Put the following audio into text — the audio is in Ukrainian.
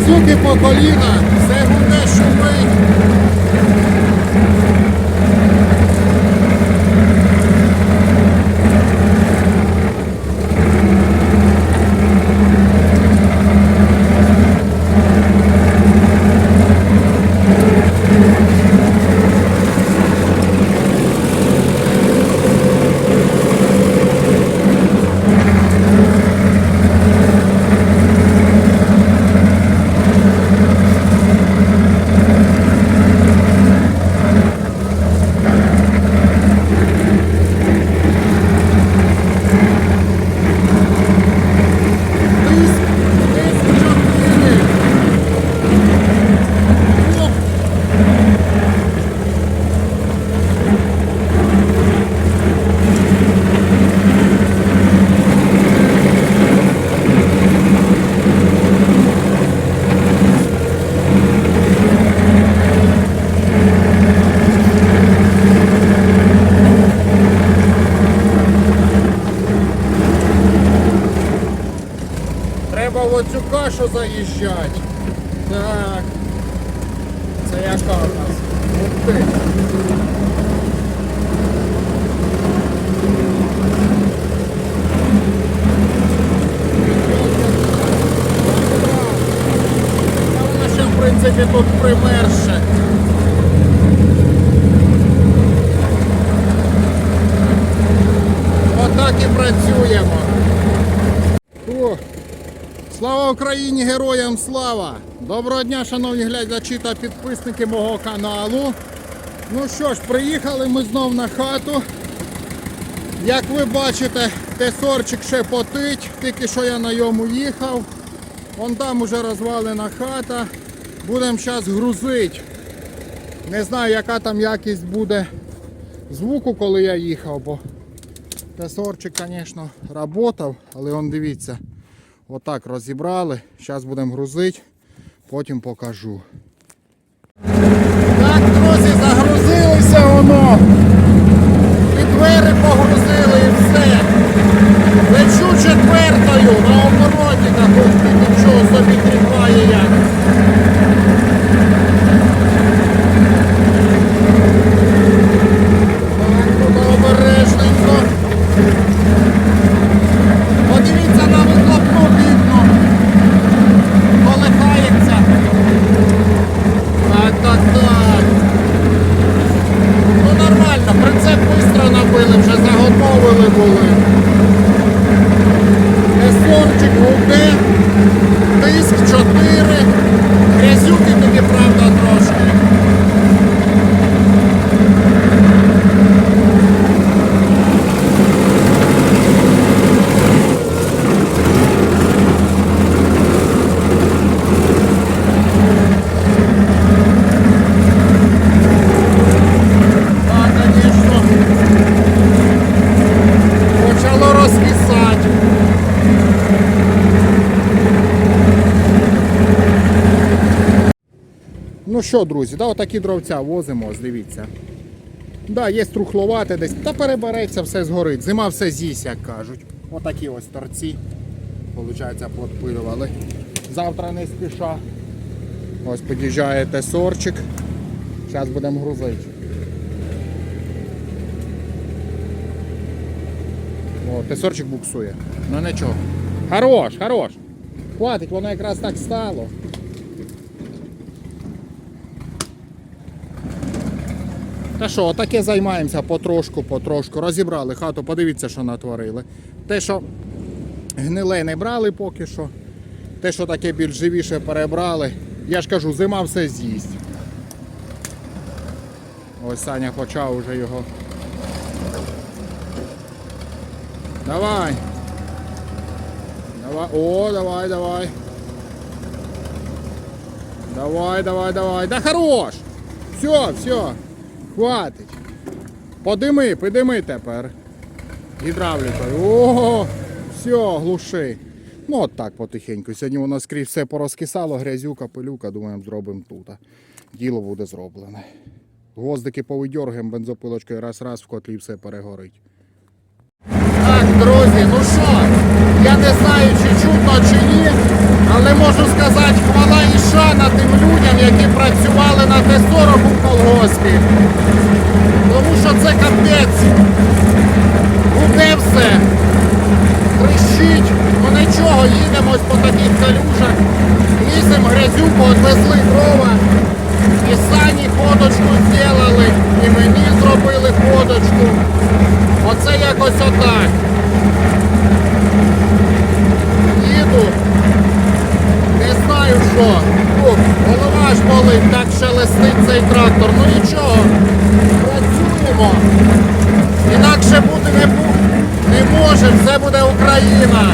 грязюки по коліна. Заїжджати. Так. Це яка у нас? Ух в принципі, тут примерше. Отак і працюємо. Слава Україні, героям слава! Доброго дня, шановні глядачі та підписники мого каналу. Ну що ж, приїхали ми знов на хату. Як ви бачите, тесорчик ще потить, тільки що я на йому їхав. Вон там уже розвалена хата. Будемо зараз грузити. Не знаю, яка там якість буде звуку, коли я їхав, бо тесорчик, звісно, працював, але он дивіться, отак розібрали. Зараз будемо грузити, потім покажу. Так, друзі, загрузилися воно. І двері погрузили і все. Лечу четвертою на обороті, так ось ти нічого собі тріпає як. Так, туди обережненько. Подивіться на вихлопну вікно. Колихається. Так, так, так. Ну нормально, прицеп швидко набили, вже заготовили були. Есорчик гуде, диск 4, грязюки тобі, правда, трошки. Так, звісно. Почало розкисати. Ну що, друзі, да, отакі дровця возимо, ось дивіться. Да, є трухловате десь, та перебереться, все згорить. Зима все з'їсть, як кажуть. Отакі ось торці. Получається, подпилювали. Завтра не спіша. Ось під'їжджає тесорчик. Зараз будемо грузити. О, тесорчик буксує. Ну нічого. Хорош, хорош. Хватить, воно якраз так стало. Та що, таке займаємося потрошку, потрошку. Розібрали хату, подивіться, що натворили. Те, що гниле не брали поки що. Те, що таке більш живіше перебрали. Я ж кажу, зима все з'їсть. Ось Саня почав уже його. Давай. Давай. О, давай, давай. Давай, давай, давай. Да хорош! Все, все. Хватить. Подими, подими тепер. Гідравлікою. Ого! Все, глуши. Ну от так потихеньку. Сьогодні воно скрізь все порозкисало, грязюка, пилюка, думаємо, зробимо тут. Діло буде зроблене. Гвоздики повидьоргаємо бензопилочкою раз-раз в котлі все перегорить. Так, друзі, ну що, я не знаю, чи чутно, чи ні, але можу сказати, хвала і шана тим людям, які працювали на Т-40 колгоспі. Тому що це капець. Болить, цей трактор. Ну нічого. Працюємо. Інакше бути не, не може, все буде Україна.